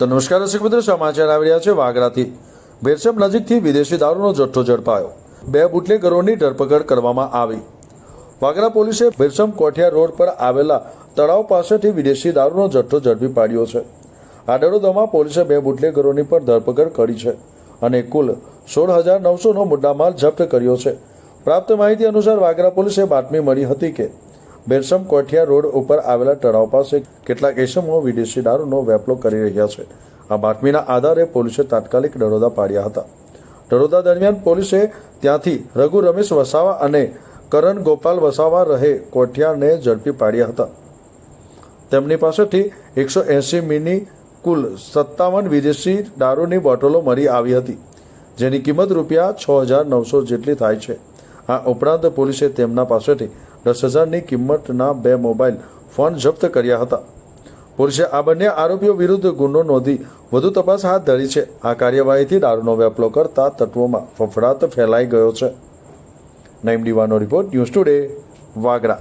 તો નમસ્કાર દર્શક મિત્રો, સમાચાર આવી રહ્યા છે વાગરાથી. ભેરસમ નજીકથી વિદેશી દારૂનો જથ્થો ઝડપાયો. બે બુટલેગરોની ધરપકડ કરવામાં આવી. વાગરા પોલીસે ભેરસમ કોઠિયા રોડ પર આવેલા તળાવ પાસેથી વિદેશી દારૂનો જથ્થો ઝડપી પાડ્યો છે. આ દરોદામાં પોલીસે બે બુટલેગરોની પર ધરપકડ કરી છે અને કુલ સોળ હજાર નવસોનો મુદ્દામાલ જપ્ત કર્યો છે. પ્રાપ્ત માહિતી અનુસાર વાગરા પોલીસે બાતમી મળી હતી કે બેરસમ કોઠિયા રોડ ઉપર આવેલા તળાવ પાસે કેટલાક એસમો વિદેશી દારૂનો વેપલો કરી રહ્યા છે. આ બાતમીના આધારે પોલીસે તાત્કાલિક દરોદા પાડ્યા હતા. દરોદા દરમિયાન પોલીસે ત્યાંથી રઘુ રમેશ વસાવા અને કરણ ગોપાલ વસાવા રહે કોઠિયાને ઝડપી પાડ્યા હતા. તેમની પાસેથી એકસો એંસી મિની કુલ સત્તાવન વિદેશી દારૂની બોટલો મળી આવી હતી, જેની કિંમત રૂપિયા છ હજાર નવસો જેટલી થાય છે. આ ઉપરાંત પોલીસે તેમના પાસેથી દસ હજારની કિંમતના બે મોબાઈલ ફોન જપ્ત કર્યા હતા. પોલીસે આ બંને આરોપીઓ વિરુદ્ધ ગુનો નોંધી વધુ તપાસ હાથ ધરી છે. આ કાર્યવાહીથી દારૂનો વેપલો કરતા તત્વોમાં ફફડાટ ફેલાઈ ગયો છે. નઈમ દીવાનો રિપોર્ટ ન્યૂઝ ટુડે, વાગરા.